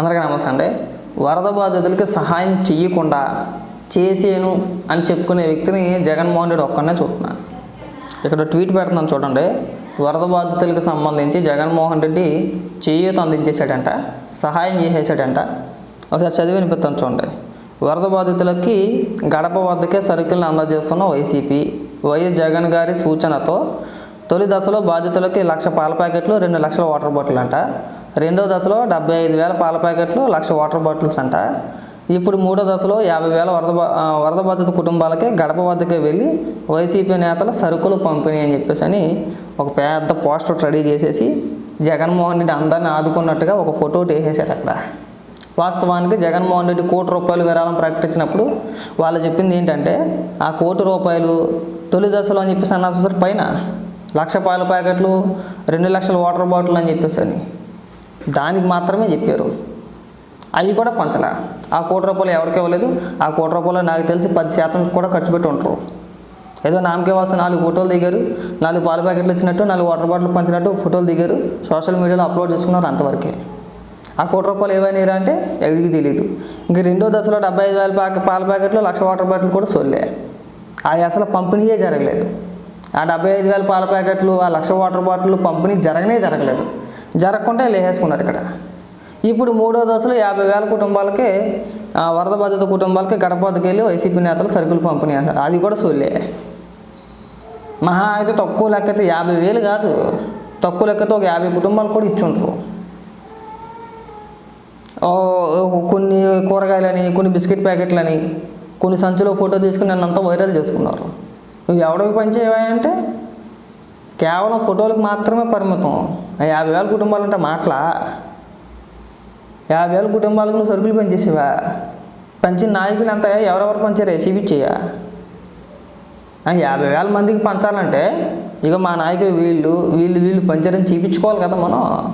అందరికీ నమస్తే అండి. వరద బాధితులకి సహాయం చెయ్యకుండా చేసేను అని చెప్పుకునే వ్యక్తిని జగన్మోహన్ రెడ్డి ఒక్కనే చూస్తున్నాను. ఇక్కడ ట్వీట్ పెడుతున్నాను చూడండి. వరద బాధితులకు సంబంధించి జగన్మోహన్ రెడ్డి చేయూత అందించేశాడంట సహాయం చేసేసాడంట ఒకసారి చదివి వినిపిస్తాను చూడండి. వరద బాధితులకి గడప వద్దకే సరుకులను అందజేస్తున్న వైసీపీ వైఎస్ జగన్ గారి సూచనతో తొలి దశలో బాధితులకి లక్ష పాల ప్యాకెట్లు రెండు లక్షల వాటర్ బాటిల్ అంట రెండో దశలో డెబ్బై ఐదు వేల పాల ప్యాకెట్లు లక్ష వాటర్ బాటిల్స్ అంట. ఇప్పుడు మూడో దశలో యాభై వేల వరద వరద బాధిత కుటుంబాలకి గడప వద్దకే వెళ్ళి వైసీపీ నేతల సరుకులు పంపిణీ అని చెప్పేసి అని ఒక పెద్ద పోస్టర్ రెడీ చేసేసి జగన్మోహన్ రెడ్డి అందరిని ఆదుకున్నట్టుగా ఒక ఫోటో వేసేసారు అక్కడ. వాస్తవానికి జగన్మోహన్ రెడ్డి కోటి రూపాయలు విరాళం ప్రకటించినప్పుడు వాళ్ళు చెప్పింది ఏంటంటే ఆ కోటి రూపాయలు తొలి దశలో అని చెప్పేసి అన్నారు సార్ పైన. లక్ష పాల ప్యాకెట్లు రెండు లక్షల వాటర్ బాటిల్ అని చెప్పేసి అని. దానికి మాత్రమే చెప్పారు. అవి కూడా పంచలే. ఆ కోటి రూపాయలు ఎవరికి ఇవ్వలేదు? ఆ కోటి రూపాయలు నాకు తెలిసి పది శాతం కూడా ఖర్చు పెట్టి ఉంటారు ఏదో నామకే వాస్తే నాలుగు ఫోటోలు దిగారు. నాలుగు పాల ప్యాకెట్లు ఇచ్చినట్టు నాలుగు వాటర్ బాటిల్ పంచినట్టు ఫోటోలు దిగారు. సోషల్ మీడియాలో అప్లోడ్ చేసుకున్నారు అంతవరకే. ఆ కోటి రూపాయలు ఏమైనా అంటే ఎవరికి తెలియదు ఇంక రెండో దశలో డెబ్బై ఐదు వేల ప్యాకెట్ పాల ప్యాకెట్లు లక్ష వాటర్ బాటిల్ కూడా సోలే అది అసలు పంపిణీయే జరగలేదు. ఆ డెబ్బై ఐదు వేల పాల ప్యాకెట్లు ఆ లక్ష వాటర్ బాటిల్ పంపిణీ జరగనే జరగలేదు. జరగకుండా లేసేసుకున్నారు ఇక్కడ. ఇప్పుడు మూడో దశలో యాభై వేల కుటుంబాలకి ఆ, వరద బాధిత కుటుంబాలకి గడప వెళ్ళి వైసీపీ నేతలు సరుకులు పంపిణీ అంటారు అది కూడా సొల్లే మహా అయితే తక్కువ లెక్క అయితే యాభై వేలు కాదు. తక్కువ లెక్కతో ఒక యాభై కుటుంబాలు కూడా ఇచ్చుంటారు ఓ, కొన్ని కూరగాయలని కొన్ని బిస్కెట్ ప్యాకెట్లని కొన్ని సంచులో ఫోటో తీసుకుని నన్ను అంతా వైరల్ చేసుకున్నారు. నువ్వు ఎవడికి పనిచేయవా అంటే కేవలం ఫోటోలకు మాత్రమే పరిమితం. ఆ యాభై వేల కుటుంబాలు అంటే మాటలా? యాభై వేల కుటుంబాలకు నువ్వు సరుకులు పనిచేసేవా పంచిన నాయకులు ఎంత ఎవరెవరు పంచారు? చూపించేయా ఆ యాభై వేల మందికి పంచాలంటే ఇక మా నాయకులు వీళ్ళు వీళ్ళు వీళ్ళు పంచారని చూపించుకోవాలి కదా మనం.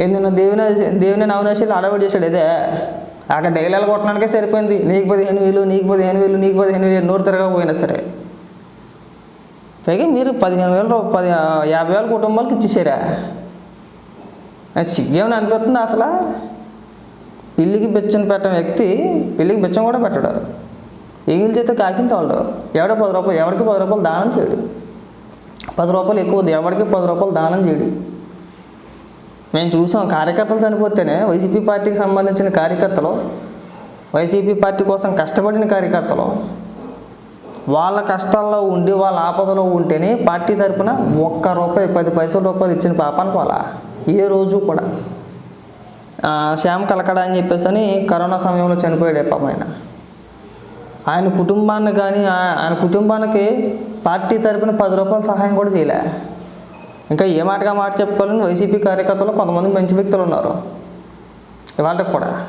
ఏందన్నా దేవుని దేవుని నవనాశీలు అడవాడు చేశాడు ఇదే అక్కడ డైలాగ్ కొట్టడానికే సరిపోయింది. నీకు పదిహేను వేలు నీకు పదిహేను వేలు నీకు పదిహేను వేలు నోరు తిరగకపోయినా సరే. పైగా మీరు పదిహేను వేల రూ- పది యాభై వేల కుటుంబాలకు ఇచ్చేసారా? సిగ్గేమని అనిపిస్తుంది అసలు? పిల్లికి బెచ్చం పెట్టిన వ్యక్తి పిల్లికి బెచ్చం కూడా పెట్టడు. ఎంగిల్ చేస్తే కాకిన తోలడు. ఎవడో పది రూపాయలు ఎవరికి పది రూపాయలు దానం చేయడు. పది రూపాయలు ఎక్కువ ఎవరికి పది రూపాయలు దానం చేయడు. మేము చూసాం కార్యకర్తలు చనిపోతేనే వైసీపీ పార్టీకి సంబంధించిన కార్యకర్తలు వైసీపీ పార్టీ కోసం కష్టపడిన కార్యకర్తలు వాళ్ళ కష్టాల్లో ఉండి వాళ్ళ ఆపదలో ఉంటేనే పార్టీ తరపున ఒక్క రూపాయి పది పైసల రూపాయలు ఇచ్చిన పాపానికి వాళ్ళ ఏ రోజు కూడా. శ్యామ్ కలకడ అని చెప్పేసి అని కరోనా సమయంలో చనిపోయాడు పాపం ఆయన. ఆయన కుటుంబాన్ని కానీ ఆ- ఆయన కుటుంబానికి పార్టీ తరపున పది రూపాయల సహాయం కూడా చేయలే. ఇంకా ఏ మాటగా మాట చెప్పుకోవాలని వైసీపీ కార్యకర్తలు కొంతమంది మంచి వ్యక్తులు ఉన్నారు. ఇవాళ కూడా.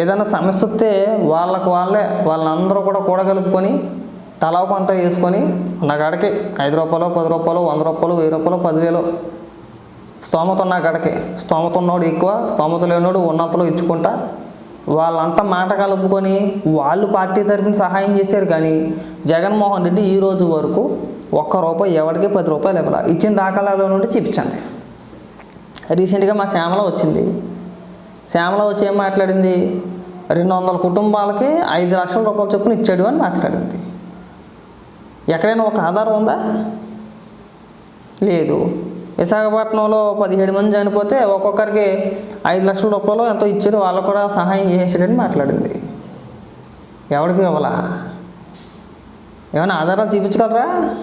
ఏదైనా సమస్య వస్తే వాళ్ళకు వాళ్ళే వాళ్ళందరూ కూడా కూడగలుపుకొని తలా కొంత వేసుకొని నా కాడికి ఐదు రూపాయలు పది రూపాయలు వంద రూపాయలు వెయ్యి రూపాయలు పదివేలు స్తోమత ఉన్న కాడికి స్తోమత ఉన్నోడు ఎక్కువ స్తోమత లేనోడు ఉన్నంతలో ఇచ్చుకుంటా వాళ్ళంతా మాట కలుపుకొని వాళ్ళు పార్టీ తరపున సహాయం చేశారు కానీ జగన్మోహన్ రెడ్డి ఈ రోజు వరకు ఒక్క రూపాయి ఎవరికి పది రూపాయలు ఇవ్వాలి. ఇచ్చిన దాఖలాల నుండి చూపించండి. రీసెంట్గా మా శ్యామల వచ్చింది. శ్యామల వచ్చి ఏం మాట్లాడింది? రెండు వందల కుటుంబాలకి ఐదు లక్షల రూపాయల చొప్పున ఇచ్చాడు అని మాట్లాడింది. ఎక్కడైనా ఒక ఆధారం ఉందా? లేదు. విశాఖపట్నంలో పదిహేడు మంది చనిపోతే ఒక్కొక్కరికి ఐదు లక్షల రూపాయలు ఎంతో ఇచ్చారు. వాళ్ళు కూడా సహాయం చేసేసాడని మాట్లాడింది. ఎవరికి ఇవ్వాలా? ఏమైనా ఆధారాలు చూపించగలరా?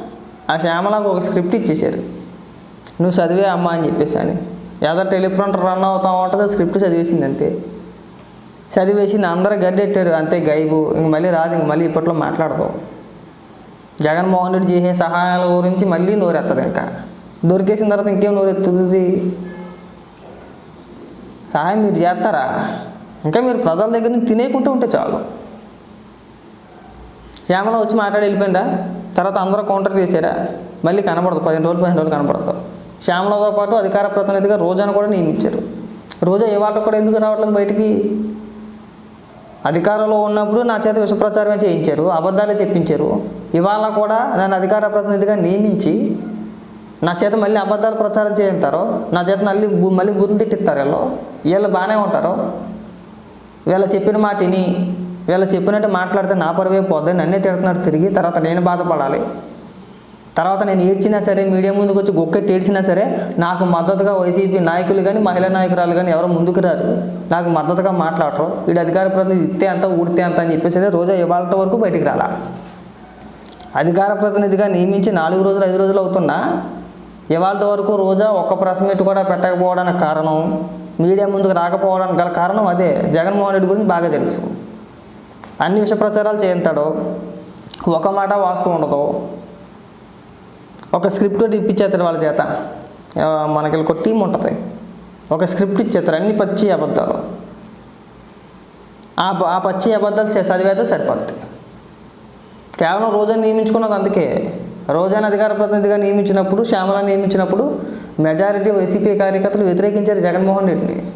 ఆ శ్యామలకు ఒక స్క్రిప్ట్ ఇచ్చేసారు నువ్వు చదివే అమ్మా అని చెప్పేసి అని. ఏదో టెలిప్రింటర్ రన్ అవుతా ఉంటుంది స్క్రిప్ట్ చదివేసింది అంతే. చదివేసింది అందరూ గడ్డెట్టారు అంతే గైబు ఇంక మళ్ళీ రాదు ఇంక మళ్ళీ ఇప్పట్లో మాట్లాడతావు. జగన్మోహన్ రెడ్డి చేసే సహాయాల గురించి మళ్ళీ నోరెత్తది ఇంకా. దొరికేసిన తర్వాత ఇంకేం నోరెత్తుంది సహాయం మీరు చేస్తారా? ఇంకా మీరు ప్రజల దగ్గర నుంచి తినేకుంటూ ఉంటే చాలు. శ్యామల వచ్చి మాట్లాడి వెళ్ళిపోయిందా? తర్వాత అందరూ కౌంటర్ చేశారా? మళ్ళీ కనబడదు పదిహేను రోజులు పదిహేను రోజులు కనబడతారు శ్యామలతో పాటు అధికార ప్రతినిధిగా రోజాను కూడా నియమించారు. రోజా ఇవాళ కూడా ఎందుకు రావట్లేదు బయటికి? అధికారంలో ఉన్నప్పుడు నా చేత విషప్రచారమే చేయించారు అబద్ధాలే చెప్పించారు. ఇవాళ కూడా నన్ను అధికార ప్రతినిధిగా నియమించి నా చేత మళ్ళీ అబద్ధాలు ప్రచారం చేయిస్తారు నా చేత మళ్ళీ మళ్ళీ గుర్తులు తిట్టిస్తారు వీళ్ళు? వీళ్ళు బాగానే ఉంటారు. వీళ్ళ చెప్పిన మాట విని వీళ్ళ చెప్పినట్టు మాట్లాడితే నా పరువే పోద్ది నన్నే తిడుతున్నాడు తిరిగి తర్వాత నేను బాధపడాలి. తర్వాత నేను ఏడ్చినా సరే మీడియా ముందుకు వచ్చి గొక్కెట్టి ఏడ్చినా సరే నాకు మద్దతుగా వైసీపీ నాయకులు కానీ మహిళా నాయకురాలు కానీ ఎవరు ముందుకు రారు. నాకు మద్దతుగా మాట్లాడరు. వీడు అధికార ప్రతినిధి ఇస్తే అంత ఊడితే అంత అని చెప్పేసి రోజా ఇవాళ వరకు బయటికి రాలా. అధికార ప్రతినిధిగా నియమించి నాలుగు రోజులు ఐదు రోజులు అవుతున్నా ఇవాళ వరకు రోజా ఒక్క ప్రెస్ మీట్ కూడా పెట్టకపోవడానికి కారణం మీడియా ముందుకు రాకపోవడానికి గల కారణం అదే. జగన్మోహన్ రెడ్డి గురించి బాగా తెలుసు. అన్ని విష ప్రచారాలు చేస్తాడు ఒక మాట వాస్తవం ఉండదు ఒక స్క్రిప్ట్ ఒకటి ఇప్పించేస్తారు వాళ్ళ చేత. మనకి ఒక టీం ఉంటుంది ఒక స్క్రిప్ట్ ఇచ్చేస్తారు అన్ని పచ్చి అబద్ధాలు. ఆ ఆ పచ్చి అబద్ధాలు చే- చదివేస్తే సరిపోద్ది. కేవలం రోజా నియమించుకున్నది అందుకే. రోజాని అధికార ప్రతినిధిగా నియమించినప్పుడు శ్యామల నియమించినప్పుడు మెజారిటీ వైసీపీ కార్యకర్తలు వ్యతిరేకించారు జగన్మోహన్ రెడ్డిని.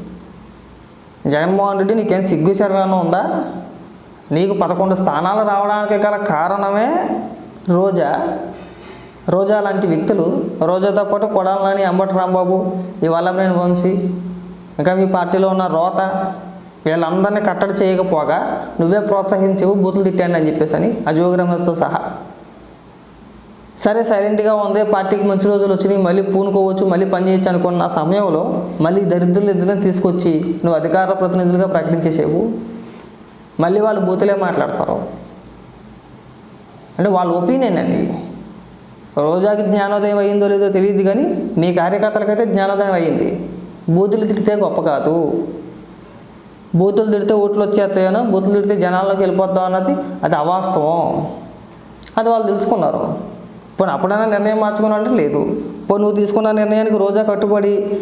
జగన్మోహన్ రెడ్డి నీకేం సిగ్గు శర్మేమన్నా ఉందా? నీకు పదకొండు స్థానాలు రావడానికి గల కారణమే రోజా. రోజా లాంటి వ్యక్తులు రోజాతో పాటు కొడాలని అంబటి రాంబాబు ఈ వల్లభనేని వంశీ ఇంకా మీ పార్టీలో ఉన్న రోత వీళ్ళందరినీ కట్టడి చేయకపోగా నువ్వే ప్రోత్సహించేవు బూతులు తిట్టాను అని చెప్పేసి అని ఆ సహా. సరే సైలెంట్గా ఉంది పార్టీకి మంచి రోజులు వచ్చినాయి మళ్ళీ పూనుకోవచ్చు మళ్ళీ పని చేయొచ్చు అనుకున్న సమయంలో మళ్ళీ దరిద్రులు ఇద్దరిని తీసుకొచ్చి నువ్వు అధికార ప్రతినిధులుగా ప్రకటించేసేవు? మళ్ళీ వాళ్ళు బూతులే మాట్లాడతారు. అంటే వాళ్ళ ఒపీనియన్ అది. రోజాకి జ్ఞానోదయం అయ్యిందో లేదో తెలియదు కానీ మీ కార్యకర్తలకైతే జ్ఞానోదయం అయ్యింది. బూతులు తిడితే గొప్ప కాదు. బూతులు తిడితే ఓట్లు వచ్చేస్తాయనో బూతులు తిడితే జనాల్లోకి వెళ్ళిపోద్దాం అన్నది అది అవాస్తవం. అది వాళ్ళు తెలుసుకున్నారు. పోనీ అప్పుడైనా నిర్ణయం మార్చుకున్నా అంటే లేదు. పో నువ్వు తీసుకున్న నిర్ణయానికి రోజా కట్టుబడి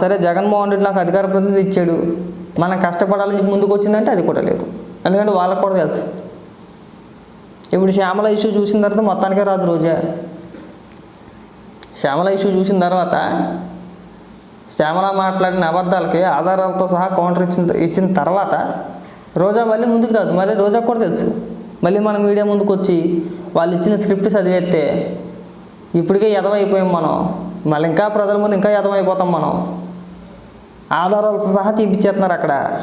సరే జగన్మోహన్ రెడ్డి నాకు అధికార ప్రతినిధి ఇచ్చాడు. మనం కష్టపడాలని ముందుకు వచ్చిందంటే అది కూడా లేదు. ఎందుకంటే వాళ్ళకు కూడా తెలుసు. ఇప్పుడు శ్యామల ఇష్యూ చూసిన తర్వాత మొత్తానికే రాదు రోజా. శ్యామల ఇష్యూ చూసిన తర్వాత శ్యామల మాట్లాడిన అబద్ధాలకి ఆధారాలతో సహా కౌంటర్ ఇచ్చిన ఇచ్చిన తర్వాత రోజా మళ్ళీ ముందుకు రాదు. మళ్ళీ రోజా కూడా తెలుసు. మళ్ళీ మన మీడియా ముందుకు వచ్చి వాళ్ళు ఇచ్చిన స్క్రిప్ట్ చదివేస్తే ఇప్పటికే ఎదవైపోయాం మనం. మళ్ళీ ఇంకా ప్రజల ముందు ఇంకా ఎదవైపోతాం మనం. ఆధారాలతో సహా చూపించేస్తున్నారు అక్కడ.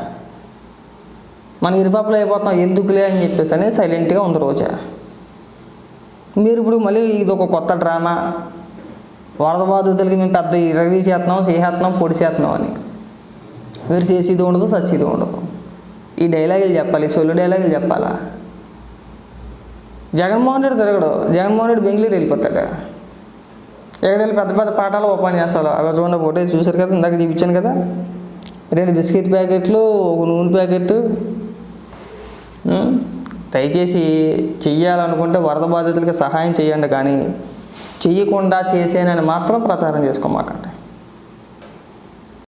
మనం ఇరుపాపులు అయిపోతున్నాం. ఎందుకులే అని చెప్పేసి అని సైలెంట్గా ఉంది రోజా. మీరు ఇప్పుడు మళ్ళీ ఇది ఒక కొత్త డ్రామా? వరద బాధితులకి మేము పెద్ద ఇరగది చేస్తున్నాం చేసేస్తున్నాం పొడి చేస్తున్నాం అని. మీరు చేసేది ఉండదు సచ్చేది ఉండదు. ఈ డైలాగులు చెప్పాలి సొల్లు డైలాగులు చెప్పాలా? జగన్మోహన్ రెడ్డి తిరగడు. జగన్మోహన్ రెడ్డి బెంగళూరు వెళ్ళిపోతాడు. ఎక్కడ వెళ్ళి పెద్ద పెద్ద పాఠాలు ఓపెన్ చేస్తాడు. అవి చూడండి ఒకటే చూశారు కదా ఇందాక చూపించాను కదా? రెండు బిస్కెట్ ప్యాకెట్లు ఒక నూనె ప్యాకెట్ దయచేసి చెయ్యాలనుకుంటే వరద బాధితులకి సహాయం చేయండి కానీ చెయ్యకుండా చేసేనని మాత్రం ప్రచారం చేసుకోమాకండి.